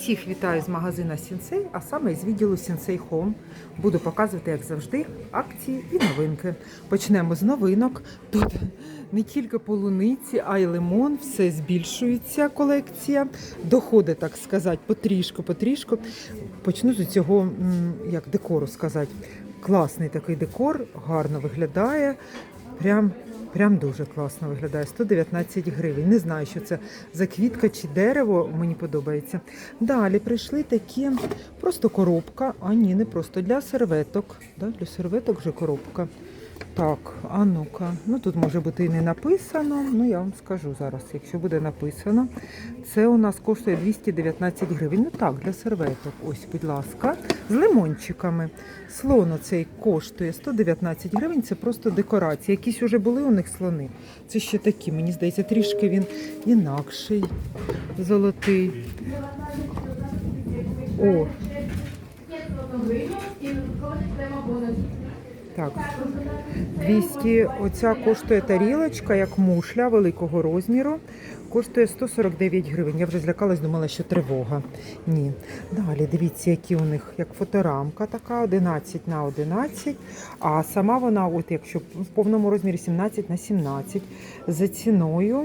Всіх вітаю з магазина Сінсей, а саме з відділу Сінсей Home. Буду показувати, як завжди, акції і новинки. Почнемо з новинок. Тут не тільки полуниці, а й лимон. Все збільшується колекція. Доходить, так сказати, потрішку, потрішку. Почну з цього як декору сказати. Класний такий декор, гарно виглядає. Прям Прям дуже класно виглядає. 119 гривень. Не знаю, що це за квітка чи дерево. Мені подобається. Далі прийшли такі просто коробка. А ні, не просто для серветок. Да? Для серветок вже коробка. Так, а ну-ка. Ну тут може бути і не написано. Ну я вам скажу зараз, якщо буде написано. Це у нас коштує 219 гривень. Ну так, для серветок. Ось, будь ласка, з лимончиками. Слон оцей коштує 119 гривень. Це просто декорація. Якісь вже були у них слони. Це ще такі, мені здається, трішки він інакший, золотий. О, так. 200, оця коштує тарілочка, як мушля великого розміру. Коштує 149 гривень. Я вже злякалась, думала, що тривога. Ні. Далі дивіться, які у них як фоторамка така, 11 на 11. А сама вона, от якщо в повному розмірі 17 на 17. За ціною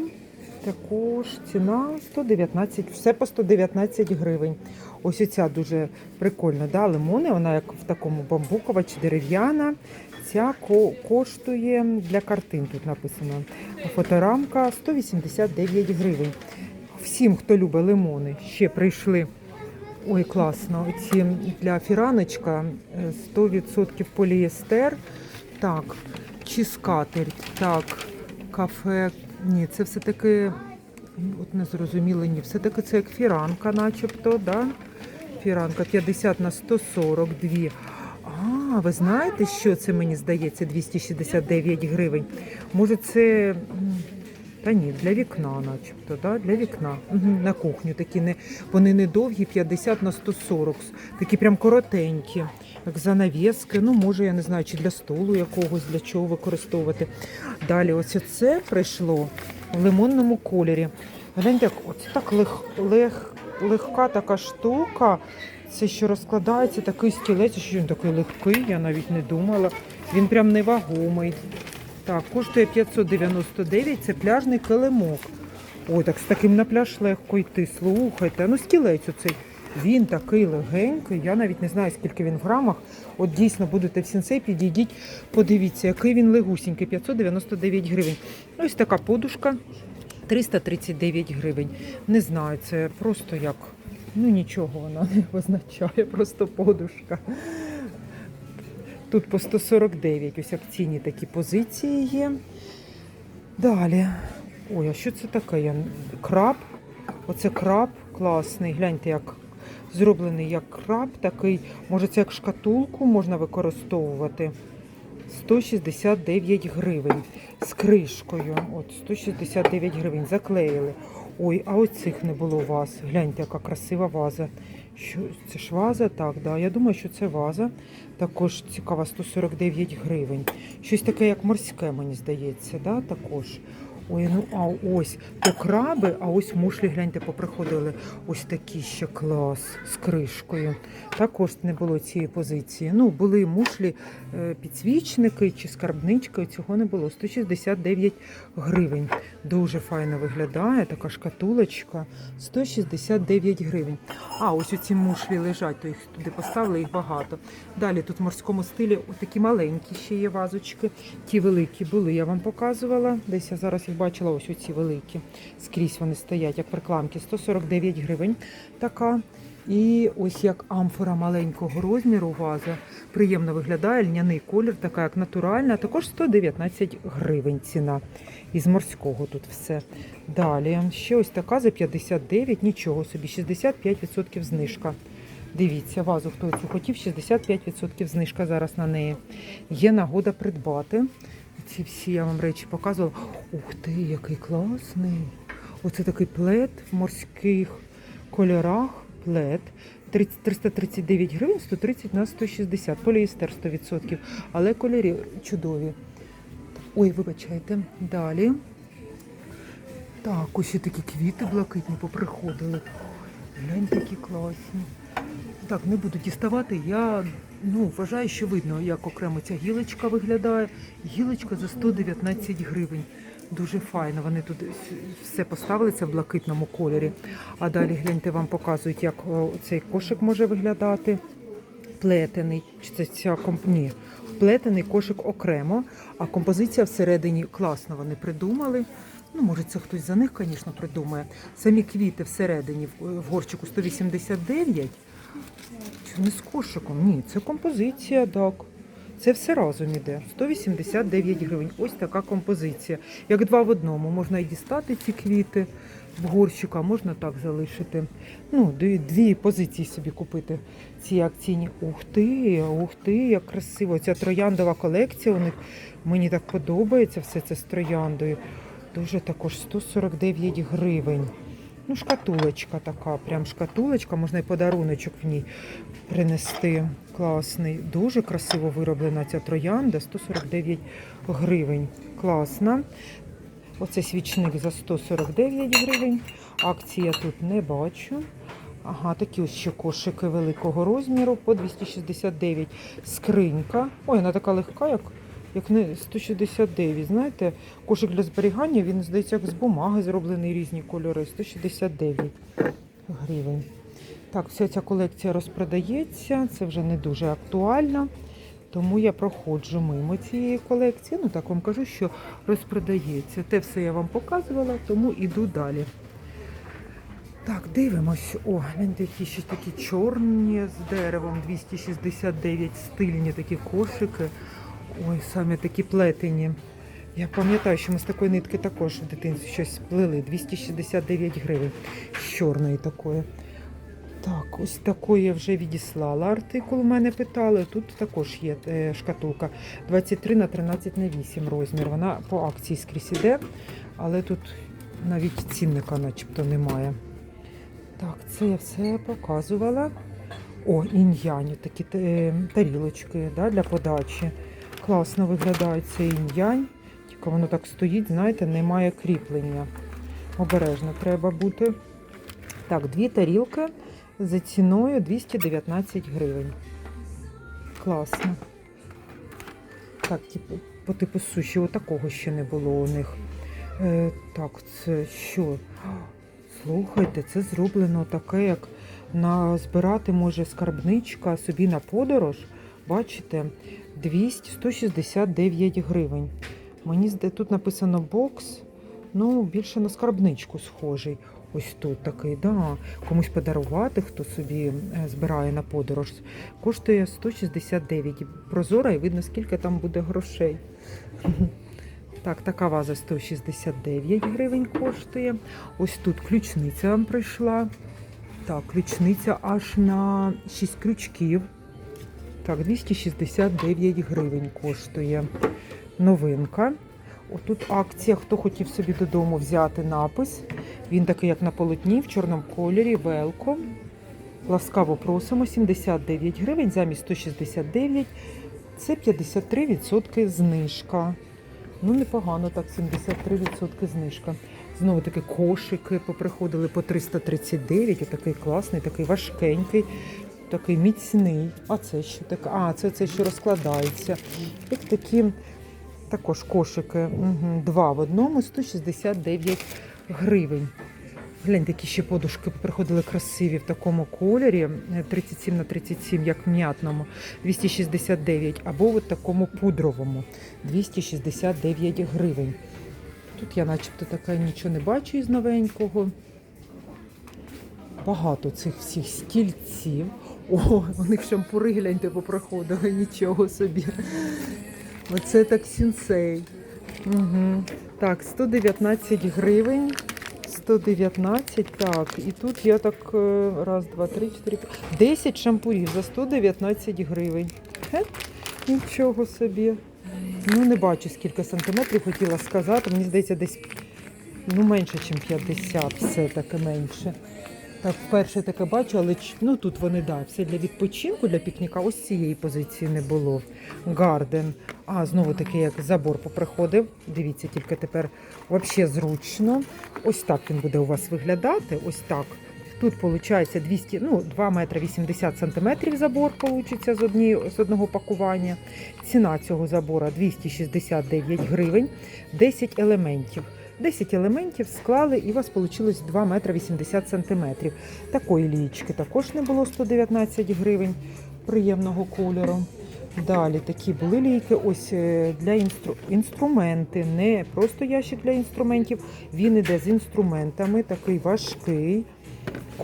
також ціна 119, все по 119 гривень. Ось оця дуже прикольна, да, лимони, вона як в такому бамбукова чи дерев'яна. Ця коштує для картин, тут написано. Фоторамка 189 гривень. Всім, хто любить лимони, ще прийшли. Ой, класно. Ці для фіраночка е, 100% поліестер. Так, чи скатерть. Так, кафе. Ні, це все-таки, от не зрозуміло, ні, все-таки це як фіранка, начебто, да? Фіранка 50 на 142. А, ви знаєте, що це мені здається 269 гривень? Може, це. Та ні, для вікна, начебто, да? для вікна. На кухню такі не вони не довгі, 50 на 140, такі прям коротенькі, як занавіски. Ну, може, я не знаю, чи для столу якогось, для чого використовувати. Далі, ось це прийшло в лимонному кольорі. Гляньте, оце так лег, лег, легка така штука. Це що розкладається, такий стілець, що він такий легкий, я навіть не думала. Він прям невагомий. Так, коштує 599, це пляжний килимок. Ой, так з таким на пляж легко йти. Слухайте, ну стілець оцей. Він такий легенький, я навіть не знаю, скільки він в грамах. От дійсно будете в сенсей, підійдіть, подивіться, який він легусінький, 599 гривень. Ось така подушка, 339 гривень. Не знаю, це просто як, ну нічого вона не означає, просто подушка. Тут по 149, ось акційні такі позиції є. Далі. Ой, а що це таке? Краб. Оце краб класний. Гляньте, як зроблений як краб такий. Може, це як шкатулку можна використовувати. 169 гривень з кришкою. От 169 гривень. Заклеїли. Ой, а оцих не було ваз. Гляньте, яка красива ваза. Що це ж ваза? Так, да. Я думаю, що це ваза. Також цікава 149 гривень. Щось таке, як морське, мені здається, да? також. Ой, ну а ось то краби, а ось мушлі, гляньте, поприходили. Ось такі ще клас з кришкою. Також не було цієї позиції. Ну, були мушлі, е, підсвічники чи скарбнички, цього не було. 169 гривень. Дуже файно виглядає, така шкатулочка. 169 гривень. А, ось оці мушлі лежать, то їх туди поставили, їх багато. Далі тут в морському стилі такі маленькі ще є вазочки. Ті великі були, я вам показувала. Десь я зараз їх бачила, ось оці великі. Скрізь вони стоять, як в рекламці. 149 гривень така. І ось як амфора маленького розміру ваза. Приємно виглядає, льняний колір, така як натуральна. Також 119 гривень ціна. Із морського тут все. Далі ще ось така за 59, нічого собі, 65% знижка. Дивіться, вазу, хто цю хотів, 65% знижка зараз на неї. Є нагода придбати. Ці всі я вам речі показувала. Ух ти, який класний! Оце такий плед в морських кольорах. Плед. 339 гривень, 130 на 160. Поліестер 100%. Але кольори чудові. Ой, вибачайте. Далі. Так, ось ще такі квіти блакитні поприходили. Глянь, такі класні. Так, не буду діставати. Я ну, вважаю, що видно, як окремо ця гілочка виглядає. Гілочка за 119 гривень. Дуже файно. Вони тут все поставили це в блакитному кольорі. А далі гляньте, вам показують, як цей кошик може виглядати. Плетений. Чи це ця комп... Ні. Плетений кошик окремо, а композиція всередині класно вони придумали. Ну, може, це хтось за них, звісно, придумає. Самі квіти всередині в горщику 189. Чи не з кошиком? Ні, це композиція, так. Це все разом іде. 189 гривень. Ось така композиція. Як два в одному. Можна і дістати ці квіти в горщик, а можна так залишити. Ну, дві, дві позиції собі купити. Ці акційні. Ух ти, ух ти, як красиво. Ця трояндова колекція у них. Мені так подобається все це з трояндою. Дуже також 149 гривень. Ну, шкатулочка така, прям шкатулочка, можна і подаруночок в ній принести. Класний. Дуже красиво вироблена ця троянда, 149 гривень. Класна. Оце свічник за 149 гривень. Акції я тут не бачу. Ага, такі ось ще кошики великого розміру по 269. Скринька. Ой, вона така легка, як, як не 169. Знаєте, кошик для зберігання, він, здається, як з бумаги зроблений різні кольори. 169 гривень. Так, вся ця колекція розпродається. Це вже не дуже актуально. Тому я проходжу мимо цієї колекції. Ну так вам кажу, що розпродається. Те все я вам показувала, тому іду далі. Так, дивимось. О, гляньте, які ще такі чорні з деревом, 269 стильні такі кошики. Ой, самі такі плетені. Я пам'ятаю, що ми з такої нитки також в дитинстві щось плели. 269 гривень з чорної такої. Так, ось такої я вже відіслала артикул. У мене питали. Тут також є е, шкатулка 23 на 13 на 8 розмір. Вона по акції скрізь іде, але тут навіть цінника начебто немає. Так, це я все показувала. О, інь-янь, такі е, тарілочки да, для подачі. Класно виглядає цей інь-янь. Тільки воно так стоїть, знаєте, немає кріплення. Обережно треба бути. Так, дві тарілки за ціною 219 гривень. Класно. Так, типу, по типу суші, отакого ще не було у них. Е, так, це що? Слухайте, це зроблено таке, як на збирати може скарбничка собі на подорож. Бачите, 200 169 гривень. Мені тут написано бокс. Ну, більше на скарбничку схожий. Ось тут такий, да. Комусь подарувати, хто собі е, збирає на подорож. Коштує 169. Прозора і видно, скільки там буде грошей. Так, така ваза 169 гривень коштує. Ось тут ключниця вам прийшла. Так, ключниця аж на 6 крючків. Так, 269 гривень коштує. Новинка. Отут акція, хто хотів собі додому взяти напис. Він такий, як на полотні, в чорному кольорі, велко. Ласкаво просимо, 79 гривень, замість 169. Це 53% знижка. Ну, непогано, так, 73% знижка. Знову таки кошики поприходили по 339, отакий класний, такий важкенький, такий міцний. А це що таке? А, це, це що розкладається. Як такі також кошики. Угу. Два в одному 169 гривень. Гляньте, які ще подушки приходили красиві в такому кольорі. е, 37 на 37, як в м'ятному, 269, або в такому пудровому 269 гривень. Тут я начебто така нічого не бачу із новенького. Багато цих всіх стільців. О, у них шампури, гляньте, попроходили, нічого собі. Оце так сінсей. Угу. Так, 119 гривень. 119, так. І тут я так е, раз, два, три, чотири, 10 шампурів за 119 гривень. Хе, нічого собі. Ну, не бачу, скільки сантиметрів хотіла сказати. Мені здається, десь ну, менше, ніж 50, все таки менше. Так, вперше таке бачу, але ну, тут вони, да, все для відпочинку, для пікніка. Ось цієї позиції не було. Гарден. А, знову таки, як забор поприходив. Дивіться, тільки тепер взагалі зручно. Ось так він буде у вас виглядати. Ось так. Тут виходить 200, ну, 2 метри 80 сантиметрів забор получиться з, одні, з одного пакування. Ціна цього забора 269 гривень, 10 елементів. 10 елементів склали і у вас вийшло 2 метри 80 сантиметрів. Такої лієчки також не було 119 гривень приємного кольору. Далі такі були лійки. Ось е, для інстру... інструменти, не просто ящик для інструментів. Він іде з інструментами, такий важкий.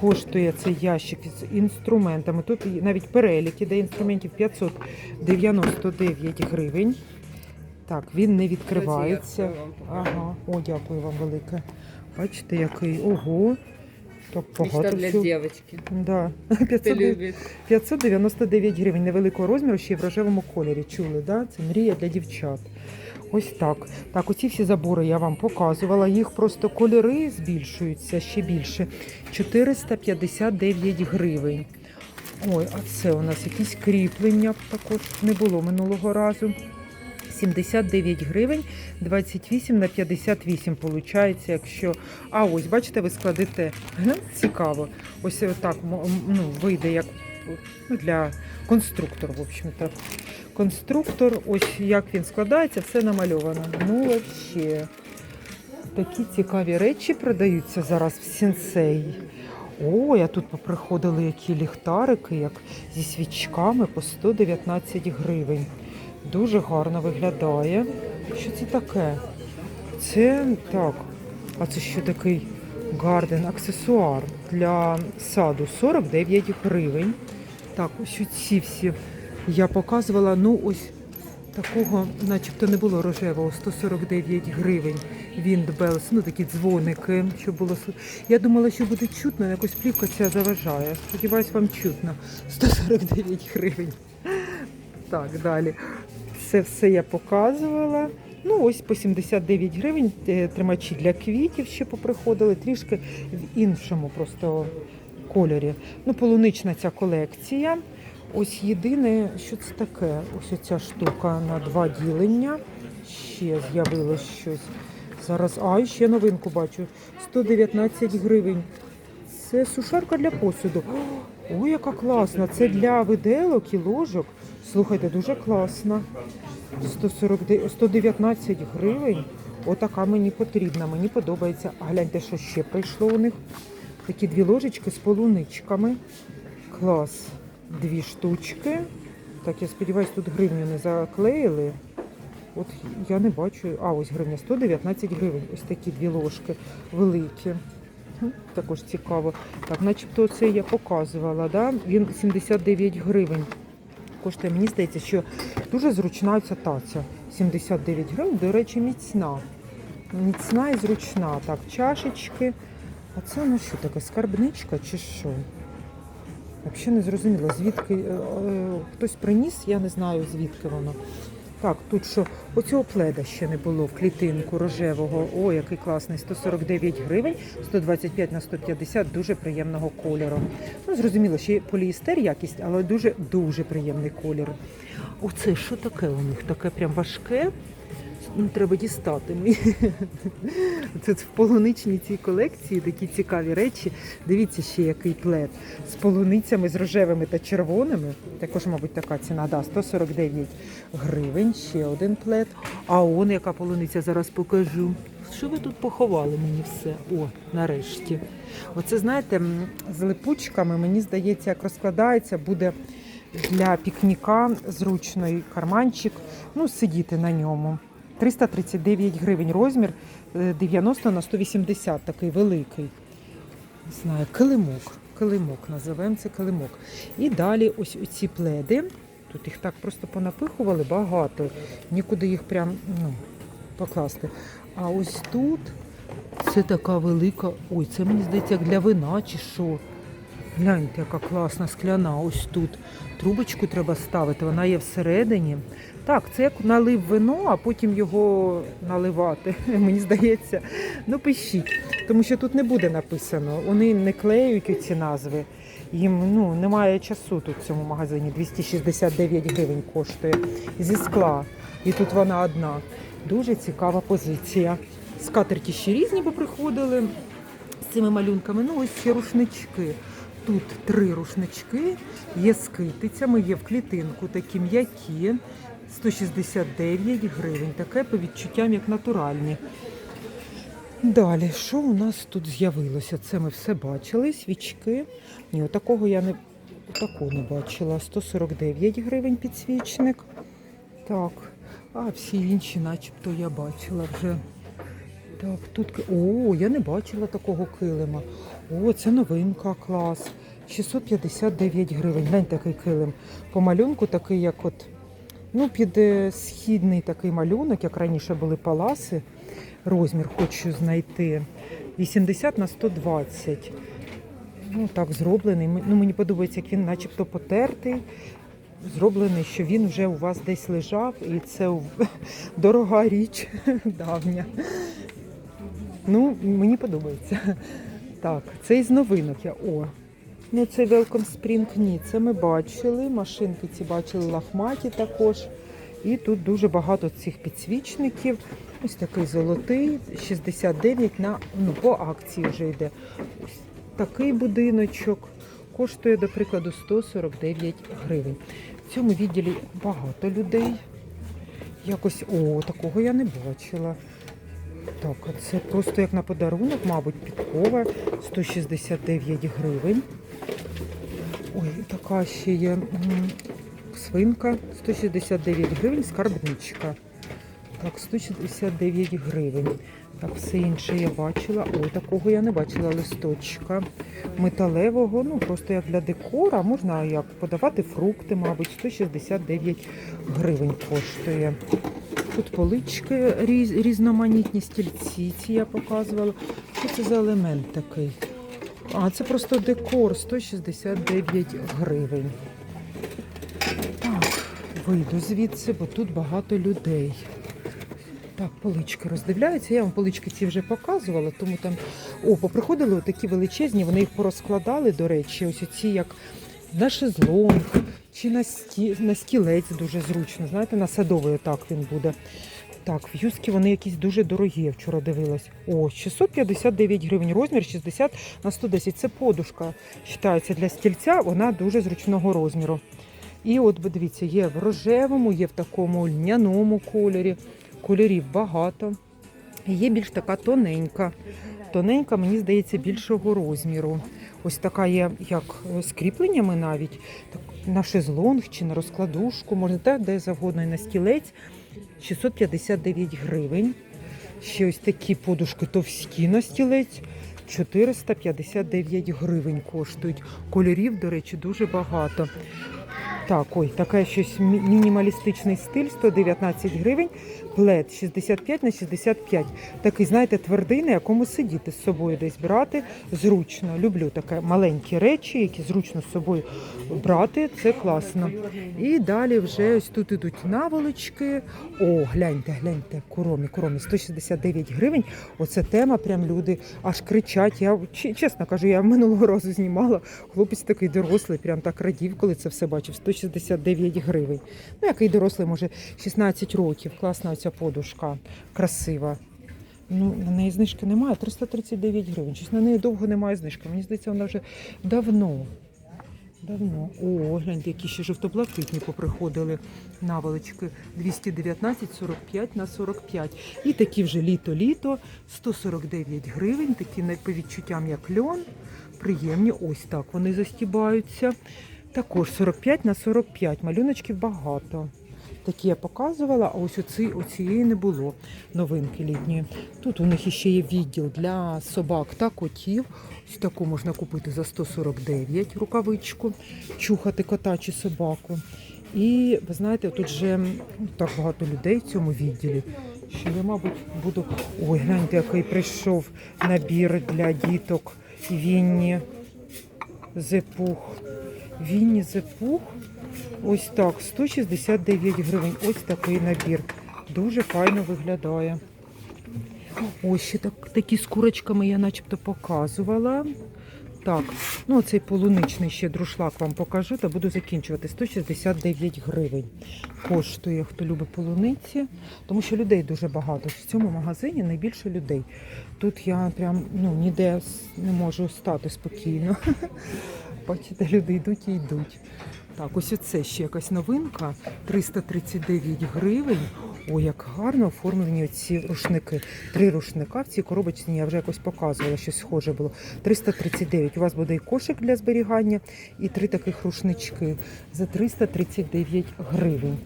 Коштує цей ящик з інструментами. Тут навіть перелік іде інструментів 599 гривень. Так, він не відкривається. Ага, о, дякую вам велике. Бачите, який. Ого. Так багато для всього. девочки. Да. 500 любит. 599 гривень невеликого розміру, ще й в рожевому кольорі. Чули, да? Це мрія для дівчат. Ось так. Так, оці всі забори я вам показувала. Їх просто кольори збільшуються ще більше. 459 гривень. Ой, а це у нас якісь кріплення також не було минулого разу. 79 гривень, 28 на 58 виходить, якщо... А ось, бачите, ви складете. Цікаво. Ось м- ну, вийде як ну, для конструктор, в общем-то. Конструктор, ось як він складається, все намальовано. Ну, взагалі. Такі цікаві речі продаються зараз в сенсей. Ой, а тут поприходили які ліхтарики, як зі свічками по 119 гривень. Дуже гарно виглядає. Що це таке? Це так. А це що такий гарден аксесуар для саду 49 гривень. Так, ось ці всі я показувала. Ну, ось такого, начебто, не було рожевого, 149 гривень. Віндбелс, ну такі дзвоники, щоб було Я думала, що буде чутно, якось плівка ця заважає. Сподіваюсь, вам чутно. 149 гривень. Так, далі. Це все я показувала. Ну, ось по 79 гривень е, тримачі для квітів ще поприходили, трішки в іншому просто кольорі. Ну, полунична ця колекція. Ось єдине, що це таке? Ось оця штука на два ділення. Ще з'явилось щось. Зараз, а, ще новинку бачу. 119 гривень. Це сушарка для посуду. Ой, яка класна! Це для виделок і ложок. Слухайте, дуже класна. 149 119 гривень. Отака мені потрібна. Мені подобається. А гляньте, що ще прийшло у них. Такі дві ложечки з полуничками. Клас. Дві штучки. Так, я сподіваюся, тут гривню не заклеїли. От я не бачу. А, ось гривня 119 гривень. Ось такі дві ложки великі. Також цікаво. Так, начебто це я показувала, да? він 79 гривень. Коштує, мені здається, що дуже зручна ця таця. 79 гривень, до речі, міцна. Міцна і зручна. Так, чашечки. А це ну що таке, скарбничка чи що? Взагалі не зрозуміло, звідки е, е, хтось приніс, я не знаю звідки воно. Так, тут що оцього пледа ще не було в клітинку рожевого. О, який класний! 149 гривень, 125 на 150, дуже приємного кольору. Ну, зрозуміло, ще поліестер якість, але дуже дуже приємний колір. Оце що таке у них? Таке прям важке. Ну, треба дістати. мені. Тут в полуничній цій колекції такі цікаві речі. Дивіться ще який плед з полуницями, з рожевими та червоними. Також, мабуть, така ціна, да, 149 гривень. Ще один плед. А он яка полуниця, зараз покажу. Що ви тут поховали мені все? О, нарешті. Оце, знаєте, з липучками, мені здається, як розкладається, буде для пікніка зручний карманчик, ну, сидіти на ньому. 339 гривень розмір, е, 90 на 180, такий великий. Не знаю, килимок. Килимок називаємо це килимок. І далі ось ці пледи. Тут їх так просто понапихували багато. Нікуди їх прям ну, покласти. А ось тут це така велика. Ой, це мені здається, як для вина чи що. Гляньте, яка класна скляна. Ось тут. Трубочку треба ставити, вона є всередині. Так, це як налив вино, а потім його наливати. Мені здається. Ну, пишіть, тому що тут не буде написано. Вони не клеють ці назви. Їм ну, немає часу тут в цьому магазині. 269 гривень коштує зі скла. І тут вона одна. Дуже цікава позиція. Скатерті ще різні поприходили. цими малюнками. Ну, ось ще рушнички. Тут три рушнички, є з китицями, є в клітинку такі м'які. 169 гривень. Таке по відчуттям, як натуральні. Далі, що у нас тут з'явилося? Це ми все бачили. Свічки. Ні, такого я не такого не бачила. 149 гривень підсвічник. Так, а всі інші, начебто, я бачила вже. Так, тут. О, я не бачила такого килима. О, це новинка, клас. 659 гривень. Глянь такий килим. По малюнку такий, як от, ну, під е, східний такий малюнок, як раніше були паласи. Розмір хочу знайти. 80 на 120. Ну, так, зроблений. Ну, мені подобається, як він начебто потертий. Зроблений, що він вже у вас десь лежав, і це дорога річ давня. Ну, мені подобається. Так, це із новинок. Я о. Ну, це Welcome Spring, ні. Це ми бачили. Машинки ці бачили лахматі також. І тут дуже багато цих підсвічників. Ось такий золотий, 69 на ну, по акції вже йде. Ось такий будиночок коштує, до прикладу, 149 гривень. В цьому відділі багато людей. Якось, о, такого я не бачила. Так, це просто як на подарунок, мабуть, підкова 169 гривень. Ой, така ще є свинка 169 гривень, скарбничка. Так, 169 гривень. Так, все інше я бачила. Ой, такого я не бачила листочка. Металевого, ну просто як для декора, можна як подавати фрукти, мабуть, 169 гривень коштує. Тут полички різноманітні стільці, ці я показувала. Що це за елемент такий? А, це просто декор 169 гривень. Так, вийду звідси, бо тут багато людей. Так, полички роздивляються. Я вам полички ці вже показувала, тому там. О, поприходили такі величезні, вони їх порозкладали, до речі, ось оці як на шезлонг чи на, сті... на стілець дуже зручно. Знаєте, на садовий отак він буде. Так, в'юзки вони якісь дуже дорогі, я вчора дивилась. О, 659 гривень, розмір 60 на 110. Це подушка. Вважається для стільця, вона дуже зручного розміру. І от, дивіться, є в рожевому, є в такому льняному кольорі. Кольорів багато. Є більш така тоненька. Тоненька, мені здається, більшого розміру. Ось така є, як е, з кріпленнями навіть, на шезлонг чи на розкладушку, можна так, де завгодно і на стілець. 659 гривень. Ще ось такі подушки товсті на стілець. 459 гривень коштують. Кольорів, до речі, дуже багато. Так, ой, таке щось мінімалістичний стиль, 119 гривень, плед 65 на 65. Такий, знаєте, твердий, на якому сидіти з собою десь брати. Зручно. Люблю таке маленькі речі, які зручно з собою брати. Це класно. І далі вже ось тут ідуть наволочки. О, гляньте, гляньте, коромі, коромі, 169 гривень. Оце тема, прям люди аж кричать. Я чесно кажу, я минулого разу знімала. Хлопець такий дорослий, прям так радів, коли це все бачив. 169 гривень. Ну, який дорослий, може, 16 років. Класна оця подушка, красива. Ну, на неї знижки немає, 339 гривень. Щось на неї довго немає знижки. Мені здається, вона вже давно. Давно. О, гляньте, які ще жовто-блакитні поприходили наволочки. 219, 45 на 45. І такі вже літо-літо, 149 гривень, такі по відчуттям як льон. Приємні, ось так вони застібаються. Також 45 на 45. Малюночків багато. Такі я показувала, а ось оці, оцієї не було новинки літньої. Тут у них ще є відділ для собак та котів. Ось таку можна купити за 149 рукавичку, чухати кота чи собаку. І ви знаєте, тут вже так багато людей в цьому відділі, що я, мабуть, буду. Ой, гляньте, який прийшов набір для діток Вінні Зепух. Вінні Зепух. Ось так, 169 гривень. Ось такий набір. Дуже файно виглядає. Ось ще так, такі з курочками я начебто показувала. Так, ну цей полуничний ще друшлак вам покажу та буду закінчувати. 169 гривень коштує, хто любить полуниці, тому що людей дуже багато. В цьому магазині найбільше людей. Тут я прям ну, ніде не можу стати спокійно. Бачите, люди йдуть і йдуть. Так, ось оце ще якась новинка. 339 гривень. Ой, як гарно оформлені ці рушники. Три рушника в цій коробочці я вже якось показувала, щось схоже було. 339. У вас буде і кошик для зберігання, і три таких рушнички за 339 гривень.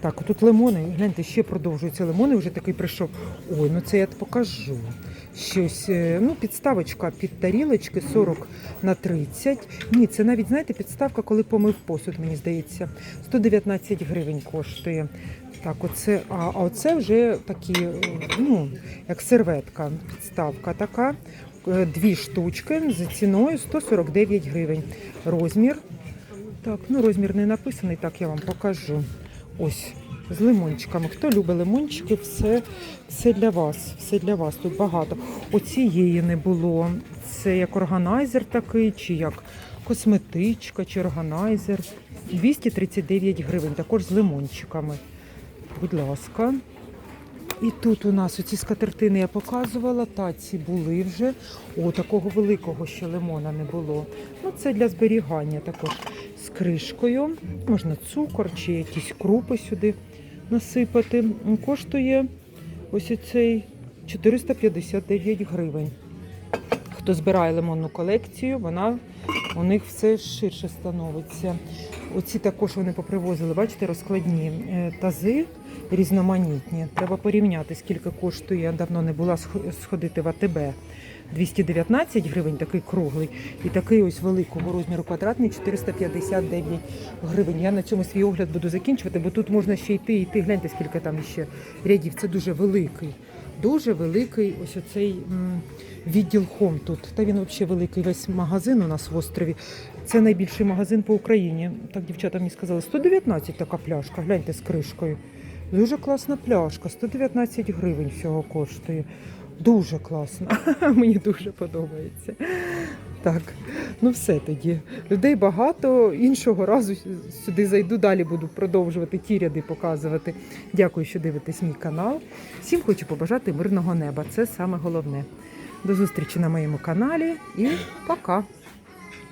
Так, тут лимони, гляньте, ще продовжуються лимони, вже такий прийшов. Ой, ну це я покажу. Щось, е, ну, підставочка під тарілочки 40 на 30. Ні, це навіть, знаєте, підставка, коли помив посуд, мені здається. 119 гривень коштує. Так, оце, а, а оце вже такі, е, ну, як серветка, підставка така. Е, Дві штучки за ціною 149 гривень. Розмір. Так, ну розмір не написаний, так я вам покажу. Ось з лимончиками. Хто любить лимончики, все, все для вас. Все для вас. Тут багато. Оцієї не було. Це як органайзер такий, чи як косметичка, чи органайзер. 239 гривень, також з лимончиками. Будь ласка. І тут у нас оці скатертини я показувала, таці були вже. О, такого великого ще лимона не було. Ну, це для зберігання також кришкою. Можна цукор чи якісь крупи сюди насипати. Коштує ось оцей 459 гривень. Хто збирає лимонну колекцію, вона у них все ширше становиться. Оці також вони попривозили, бачите, розкладні е, тази різноманітні. Треба порівняти, скільки коштує. Я давно не була сх- сходити в АТБ. 219 гривень, такий круглий, і такий ось великого розміру квадратний 459 гривень. Я на цьому свій огляд буду закінчувати, бо тут можна ще йти йти. Гляньте, скільки там ще рядів. Це дуже великий. Дуже великий ось оцей відділ хом тут. Та він взагалі великий весь магазин у нас в острові. Це найбільший магазин по Україні. Так дівчата мені сказали, 119 така пляшка. Гляньте з кришкою. Дуже класна пляшка, 119 гривень всього коштує. Дуже класно. Мені дуже подобається. Так, ну все тоді. Людей багато. Іншого разу сюди зайду, далі буду продовжувати ті ряди показувати. Дякую, що дивитесь мій канал. Всім хочу побажати мирного неба. Це саме головне. До зустрічі на моєму каналі і пока!